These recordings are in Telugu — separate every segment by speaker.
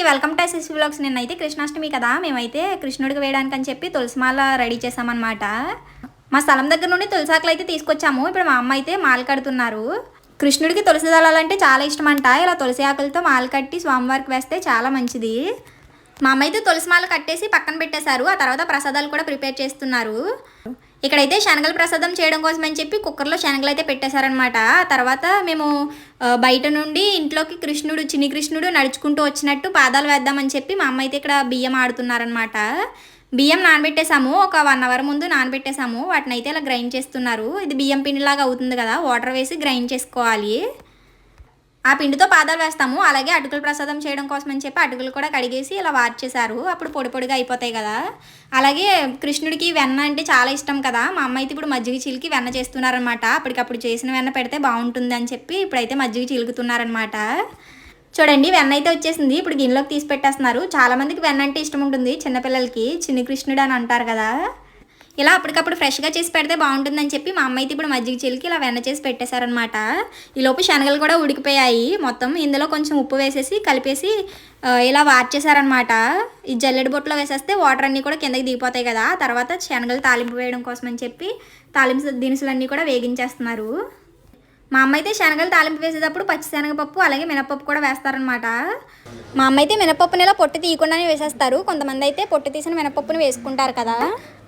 Speaker 1: అందరికీ వెల్కమ్ టు ఎస్ఎస్ బ్లాగ్స్ నిన్నైతే కృష్ణాష్టమి కదా మేమైతే కృష్ణుడికి వేయడానికి అని చెప్పి తులసిమాల రెడీ చేసామన్నమాట. మా స్థలం దగ్గర నుండి తులసాకులు అయితే తీసుకొచ్చాము. ఇప్పుడు మా అమ్మ అయితే మాల కడుతున్నారు. కృష్ణుడికి తులసి దళాలంటే చాలా ఇష్టం అంట ఇలా తులసి ఆకులతో మాల కట్టి స్వామివారికి వేస్తే చాలా మంచిది. మా అమ్మ అయితే తులసి మాల కట్టేసి పక్కన పెట్టేశారు. ఆ తర్వాత ప్రసాదాలు కూడా ప్రిపేర్ చేస్తున్నారు. ఇక్కడైతే శనగలు ప్రసాదం చేయడం కోసం అని చెప్పి కుక్కర్లో శనగలు అయితే పెట్టేశారనమాట తర్వాత మేము బయట నుండి ఇంట్లోకి కృష్ణుడు చిన్ని కృష్ణుడు నడుచుకుంటూ వచ్చినట్టు పాదాలు వేద్దామని చెప్పి మా అమ్మ అయితే ఇక్కడ బియ్యం ఆడుతున్నారనమాట బియ్యం నానబెట్టేసాము ఒక వన్ అవర్ ముందు నానబెట్టేసాము వాటిని అయితే ఇలా గ్రైండ్ చేస్తున్నారు. ఇది బియ్యం పిండిలాగా అవుతుంది కదా. వాటర్ వేసి గ్రైండ్ చేసుకోవాలి. ఆ పిండితో పాదాలు వేస్తాము. అలాగే అటుకులు ప్రసాదం చేయడం కోసం అని చెప్పి అటుకులు కూడా కడిగేసి ఇలా వార్చేశారు. అప్పుడు పొడి పొడిగా అయిపోతాయి కదా. అలాగే కృష్ణుడికి వెన్న అంటే చాలా ఇష్టం కదా. మా అమ్మ అయితే ఇప్పుడు మజ్జిగ చిలికి వెన్న చేస్తున్నారనమాట అప్పటికప్పుడు చేసిన వెన్న పెడితే బాగుంటుంది అని చెప్పి ఇప్పుడైతే మజ్జిగ చిలుకుతున్నారనమాట చూడండి వెన్న అయితే వచ్చేసింది. ఇప్పుడు గిన్నెలోకి తీసి పెట్టేస్తున్నారు. చాలామందికి వెన్న అంటే ఇష్టం ఉంటుంది చిన్నపిల్లలకి. చిన్ని కృష్ణుడు అని అంటారు కదా. ఇలా అప్పటికప్పుడు ఫ్రెష్గా చేసి పెడితే బాగుంటుందని చెప్పి మా అమ్మ అయితే ఇప్పుడు మజ్జిగ చిలికి ఇలా వెన్న చేసి పెట్టేశారనమాట ఈలోపు శనగలు కూడా ఉడికిపోయాయి. మొత్తం ఇందులో కొంచెం ఉప్పు వేసేసి కలిపేసి ఇలా వార్చేశారనమాట ఈ జల్లెడి బొట్లో వేసేస్తే వాటర్ అన్నీ కూడా కిందకి దిగిపోతాయి కదా. తర్వాత శనగలు తాలింపు వేయడం కోసం అని చెప్పి తాలింపు దినుసులన్నీ కూడా వేగించేస్తున్నారు. మా అమ్మ అయితే శనగలు తాలింపు వేసేటప్పుడు పచ్చిశనగపప్పు అలాగే మినపప్పు కూడా వేస్తారనమాట మా అమ్మ అయితే మినపప్పుని ఇలా పొట్టు తీయకుండానే వేసేస్తారు. కొంతమంది అయితే పొట్టు తీసిన మినపప్పుని వేసుకుంటారు కదా.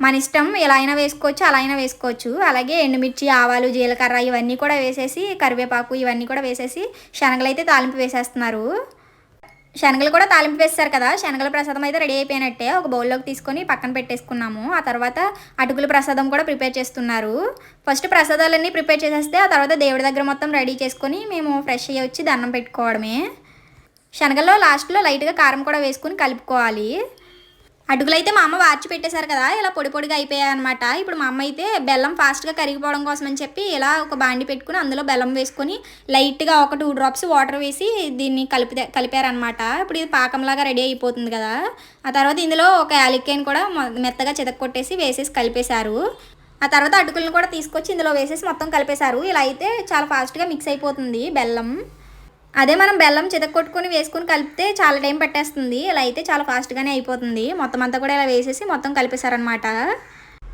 Speaker 1: మన ఇష్టం ఎలా అయినా వేసుకోవచ్చు అలా అయినా వేసుకోవచ్చు. అలాగే ఎండుమిర్చి ఆవాలు జీలకర్ర ఇవన్నీ కూడా వేసేసి కరివేపాకు ఇవన్నీ కూడా వేసేసి శనగలు అయితే తాలింపు వేసేస్తున్నారు. శనగలు కూడా తాలింపు వేస్తారు కదా. శనగల ప్రసాదం అయితే రెడీ అయిపోయినట్టే. ఒక బౌల్లోకి తీసుకొని పక్కన పెట్టేసుకున్నాము. ఆ తర్వాత అటుకుల ప్రసాదం కూడా ప్రిపేర్ చేస్తున్నారు. ఫస్ట్ ప్రసాదాలన్నీ ప్రిపేర్ చేసేస్తే ఆ తర్వాత దేవుడి దగ్గర మొత్తం రెడీ చేసుకొని మేము ఫ్రెష్ అయ్యి వచ్చి దండం పెట్టుకోవడమే. శనగల్లో లాస్ట్లో లైట్గా కారం కూడా వేసుకుని కలుపుకోవాలి. అటుకులైతే అయితే మా అమ్మ వార్చి పెట్టేశారు కదా ఇలా పొడి పొడిగా అయిపోయాయి అనమాట ఇప్పుడు మా అమ్మ అయితే బెల్లం ఫాస్ట్గా కరిగిపోవడం కోసం అని చెప్పి ఇలా ఒక బాండి పెట్టుకుని అందులో బెల్లం వేసుకొని లైట్గా ఒక టూ డ్రాప్స్ వాటర్ వేసి దీన్ని కలిపి కలిపారనమాట ఇప్పుడు ఇది పాకంలాగా రెడీ అయిపోతుంది కదా. ఆ తర్వాత ఇందులో ఒక యాలిక్కాయని కూడా మెత్తగా చితక్కొట్టేసి వేసేసి కలిపేశారు. ఆ తర్వాత అటుకులను కూడా తీసుకొచ్చి ఇందులో వేసేసి మొత్తం కలిపేశారు. ఇలా అయితే చాలా ఫాస్ట్గా మిక్స్ అయిపోతుంది బెల్లం. అదే మనం బెల్లం చితక్కొట్టుకొని వేసుకుని కలిపితే చాలా టైం పట్టేస్తుంది. ఇలా అయితే చాలా ఫాస్ట్గానే అయిపోతుంది. మొత్తం అంతా కూడా ఇలా వేసేసి మొత్తం కలిపేశారనమాట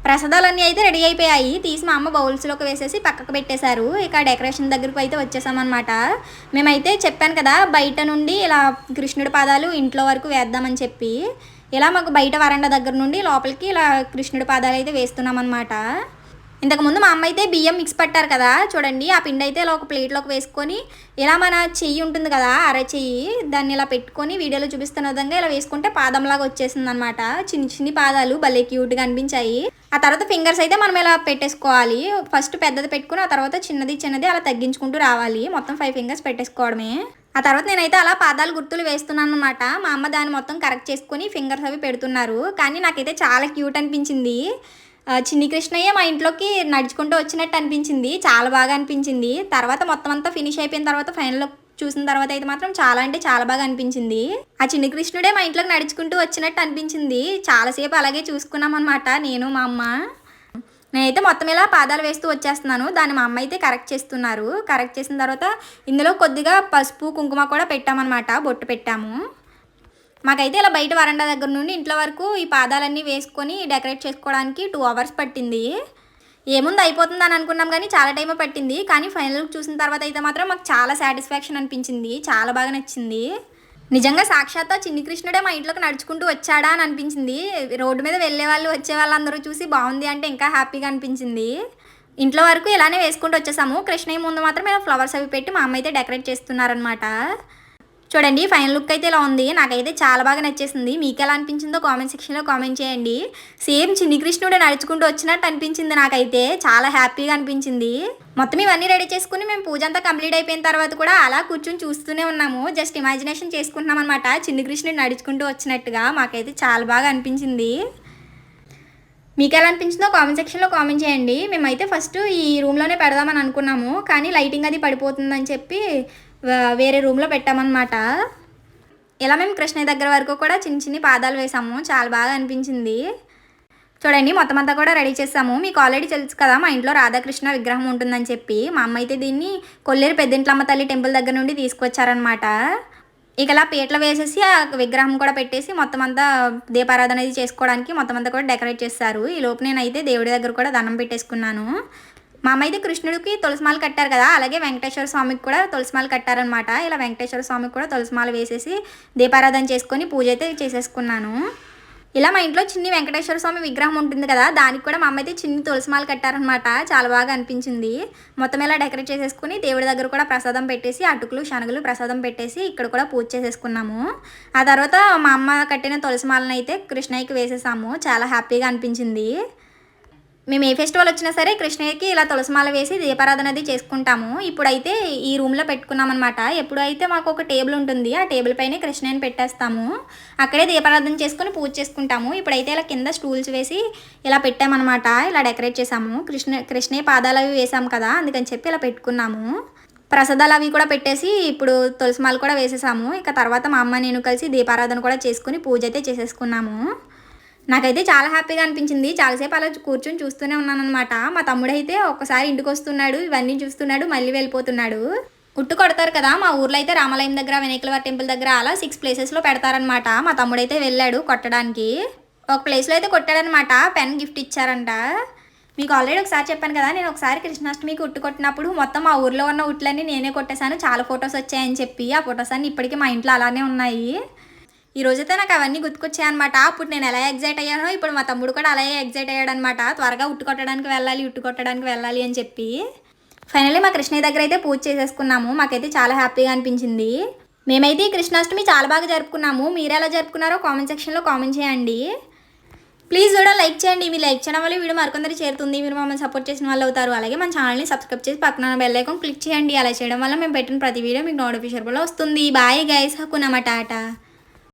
Speaker 1: ప్రసాదాలన్నీ అయితే రెడీ అయిపోయాయి. తీసి మా అమ్మ బౌల్స్లోకి వేసేసి పక్కకు పెట్టేశారు. ఇక డెకరేషన్ దగ్గరకు అయితే వచ్చేసామన్నమాట. మేమైతే చెప్పాను కదా బయట నుండి ఇలా కృష్ణుడి పాదాలు ఇంట్లో వరకు వేద్దామని చెప్పి. ఇలా మాకు బయట వరండా దగ్గర నుండి లోపలికి ఇలా కృష్ణుడి పాదాలు అయితే వేస్తున్నామన్నమాట. ఇంతకుముందు మా అమ్మ అయితే బియ్యం మిక్స్ పట్టారు కదా చూడండి ఆ పిండి అయితే ఇలా ఒక ప్లేట్లోకి వేసుకొని ఇలా మన చెయ్యి ఉంటుంది కదా అర చెయ్యి దాన్ని ఇలా పెట్టుకొని వీడియోలో చూపిస్తున్న విధంగా ఇలా వేసుకుంటే పాదంలాగా వచ్చేసింది అనమాట చిన్ని చిన్ని పాదాలు భలే క్యూట్గా అనిపించాయి. ఆ తర్వాత ఫింగర్స్ అయితే మనం ఇలా పెట్టేసుకోవాలి. ఫస్ట్ పెద్దది పెట్టుకుని ఆ తర్వాత చిన్నది చిన్నది అలా తగ్గించుకుంటూ రావాలి. మొత్తం ఫైవ్ ఫింగర్స్ పెట్టేసుకోవడమే. ఆ తర్వాత నేనైతే అలా పాదాలు గుర్తులు వేస్తున్నాను అనమాట మా అమ్మ దాన్ని మొత్తం కరెక్ట్ చేసుకొని ఫింగర్స్ అవి పెడుతున్నారు. కానీ నాకైతే చాలా క్యూట్ అనిపించింది. చిన్ని కృష్ణయ్య మా ఇంట్లోకి నడుచుకుంటూ వచ్చినట్టు అనిపించింది. చాలా బాగా అనిపించింది. తర్వాత మొత్తం అంతా ఫినిష్ అయిపోయిన తర్వాత ఫైనల్ చూసిన తర్వాత అయితే మాత్రం చాలా అంటే చాలా బాగా అనిపించింది. ఆ చిన్ని కృష్ణుడే మా ఇంట్లోకి నడుచుకుంటూ వచ్చినట్టు అనిపించింది. చాలాసేపు అలాగే చూసుకున్నాం అనమాట నేను మా అమ్మ. నేనైతే మొత్తం ఇలా పాదాలు వేస్తూ వచ్చేస్తున్నాను. దాన్ని మా అమ్మ అయితే కరెక్ట్ చేస్తున్నారు. కరెక్ట్ చేసిన తర్వాత ఇందులో కొద్దిగా పసుపు కుంకుమ కూడా పెట్టామన్నమాట బొట్టు పెట్టాము. మాకైతే ఇలా బయట వరండా దగ్గర నుండి ఇంట్లో వరకు ఈ పాదాలన్నీ వేసుకొని డెకరేట్ చేసుకోవడానికి టూ అవర్స్ పట్టింది. ఏముంది అయిపోతుంది అని అనుకున్నాం కానీ చాలా టైం పట్టింది. కానీ ఫైనల్ చూసిన తర్వాత అయితే మాత్రం మాకు చాలా సాటిస్ఫాక్షన్ అనిపించింది. చాలా బాగా నచ్చింది. నిజంగా సాక్షాత్ చిన్ని కృష్ణుడే మా ఇంట్లోకి నడుచుకుంటూ వచ్చాడా అని అనిపించింది. రోడ్డు మీద వెళ్ళే వాళ్ళు వచ్చే వాళ్ళందరూ చూసి బాగుంది అంటే ఇంకా హ్యాపీగా అనిపించింది. ఇంట్లో వరకు ఇలానే వేసుకుంటూ వచ్చేసాము. కృష్ణయ్య ముందు మాత్రం ఇలా ఫ్లవర్స్ అవి పెట్టి మా అమ్మ అయితే డెకరేట్ చేస్తున్నారనమాట చూడండి ఫైనల్ లుక్ అయితే ఇలా ఉంది. నాకైతే చాలా బాగా నచ్చేసింది. మీకు ఎలా అనిపించిందో కామెంట్ సెక్షన్లో కామెంట్ చేయండి. సేమ్ చిన్ని కృష్ణుడు నడుచుకుంటూ వచ్చినట్టు అనిపించింది నాకైతే. చాలా హ్యాపీగా అనిపించింది. మొత్తం ఇవన్నీ రెడీ చేసుకుని మేము పూజ అంతా కంప్లీట్ అయిపోయిన తర్వాత కూడా అలా కూర్చొని చూస్తూనే ఉన్నాము. జస్ట్ ఇమాజినేషన్ చేసుకుంటున్నాం అనమాట చిన్ని కృష్ణుడు నడుచుకుంటూ వచ్చినట్టుగా మాకైతే చాలా బాగా అనిపించింది. మీకు ఎలా అనిపించిందో కామెంట్ సెక్షన్లో కామెంట్ చేయండి. మేమైతే ఫస్ట్ ఈ రూమ్లోనే పెడదామని అనుకున్నాము. కానీ లైటింగ్ అది పడిపోతుందని చెప్పి వేరే రూమ్లో పెట్టామన్నమాట. ఇలా మేము కృష్ణయ్య దగ్గర వరకు కూడా చిన్న చిన్ని పాదాలు వేసాము. చాలా బాగా అనిపించింది. చూడండి మొత్తం అంతా కూడా రెడీ చేసాము. మీకు ఆల్రెడీ తెలుసు కదా మా ఇంట్లో రాధాకృష్ణ విగ్రహం ఉంటుందని చెప్పి. మా అమ్మ అయితే దీన్ని కొల్లేరు పెద్దింట్లమ్మ తల్లి టెంపుల్ దగ్గర నుండి తీసుకొచ్చారనమాట ఇక అలా పీటలు వేసేసి ఆ విగ్రహం కూడా పెట్టేసి మొత్తం అంతా దీపారాధన అనేది చేసుకోవడానికి మొత్తం అంతా కూడా డెకరేట్ చేస్తారు. ఈ లోపు నేనైతే దేవుడి దగ్గర కూడా దండం పెట్టేసుకున్నాను. మా అమ్మ అయితే కృష్ణుడికి తులసిమాలు కట్టారు కదా అలాగే వెంకటేశ్వర స్వామికి కూడా తులసిమాలు కట్టారనమాట ఇలా వెంకటేశ్వర స్వామికి కూడా తులసిమాలు వేసేసి దీపారాధన చేసుకొని పూజ అయితే చేసేసుకున్నాను. ఇలా మా ఇంట్లో చిన్ని వెంకటేశ్వర స్వామి విగ్రహం ఉంటుంది కదా దానికి కూడా మా అమ్మ అయితే చిన్ని తులసిమాలు కట్టారనమాట చాలా బాగా అనిపించింది. మొత్తం ఇలా డెకరేట్ చేసేసుకుని దేవుడి దగ్గర కూడా ప్రసాదం పెట్టేసి అటుకులు శనగలు ప్రసాదం పెట్టేసి ఇక్కడ కూడా పూజ చేసేసుకున్నాము. ఆ తర్వాత మా అమ్మ కట్టిన తులసిమాలను అయితే కృష్ణయ్యకి వేసేసాము. చాలా హ్యాపీగా అనిపించింది. మేము ఏ ఫెస్టివల్ వచ్చినా సరే కృష్ణయ్యకి ఇలా తులసిమాల వేసి దీపారాధన అది చేసుకుంటాము. ఇప్పుడైతే ఈ రూమ్లో పెట్టుకున్నాం అనమాట ఎప్పుడైతే మాకు ఒక టేబుల్ ఉంటుంది ఆ టేబుల్ పైనే కృష్ణయ్యని పెట్టేస్తాము. అక్కడే దీపారాధన చేసుకుని పూజ చేసుకుంటాము. ఇప్పుడైతే ఇలా కింద స్టూల్స్ వేసి ఇలా పెట్టామన్నమాట. ఇలా డెకరేట్ చేసాము కృష్ణ కృష్ణయ్య పాదాలు అవి వేసాము కదా అందుకని చెప్పి ఇలా పెట్టుకున్నాము. ప్రసాదాలు అవి కూడా పెట్టేసి ఇప్పుడు తులసిమాలు కూడా వేసేసాము. ఇక తర్వాత మా అమ్మ నేను కలిసి దీపారాధన కూడా చేసుకుని పూజ అయితే చేసేసుకున్నాము. నాకైతే చాలా హ్యాపీగా అనిపించింది. చాలాసేపు అలా కూర్చొని చూస్తూనే ఉన్నానమాట మా తమ్ముడైతే ఒక్కసారి ఇంటికి వస్తున్నాడు ఇవన్నీ చూస్తున్నాడు మళ్ళీ వెళ్ళిపోతున్నాడు. ఉట్టు కొడతారు కదా మా ఊర్లో అయితే రామాలయం దగ్గర వినాయకులవారి టెంపుల్ దగ్గర అలా సిక్స్ ప్లేసెస్లో పెడతారనమాట మా తమ్ముడు అయితే వెళ్ళాడు కొట్టడానికి. ఒక ప్లేస్లో అయితే కొట్టాడనమాట పెన్ గిఫ్ట్ ఇచ్చారంట. మీకు ఆల్రెడీ ఒకసారి చెప్పాను కదా నేను ఒకసారి కృష్ణాష్టమికి ఉట్టు కొట్టినప్పుడు మొత్తం మా ఊర్లో ఉన్న ఉట్లన్నీ నేనే కొట్టేశాను. చాలా ఫొటోస్ వచ్చాయని చెప్పి. ఆ ఫొటోస్ అన్నీ ఇప్పటికీ మా ఇంట్లో అలానే ఉన్నాయి. ఈ రోజైతే నాకు అవన్నీ గుర్తుకొచ్చాయి అనమాట అప్పుడు నేను ఎలా ఎగ్జైట్ అయ్యానో ఇప్పుడు మా తమ్ముడు కూడా అలాగే ఎగ్జైట్ అయ్యాడనమాట త్వరగా ఉట్టు కొట్టడానికి వెళ్ళాలి ఉట్టు కొట్టడానికి వెళ్ళాలి అని చెప్పి. ఫైనల్లీ మా కృష్ణయ్య దగ్గర అయితే పూజ చేసేసుకున్నాము. మాకైతే చాలా హ్యాపీగా అనిపించింది. మేమైతే ఈ కృష్ణాష్టమి చాలా బాగా జరుపుకున్నాము. మీరు ఎలా జరుపుకున్నారో కామెంట్ సెక్షన్లో కామెంట్ చేయండి. ప్లీజ్ కూడా లైక్ చేయండి. మీరు లైక్ చేయడం వల్ల వీడియో మరికొందరు చేరుతుంది. మీరు మమ్మల్ని సపోర్ట్ చేసిన వాళ్ళు అవుతారు. అలాగే మన ఛానల్ని సబ్స్క్రైబ్ చేసి పక్కన బెల్ ఐకాన్ క్లిక్ చేయండి. అలా చేయడం వల్ల మేము పెట్టిన ప్రతి వీడియో మీకు నోటిఫికేషన్ వస్తుంది. Bye guys హక్కునమాట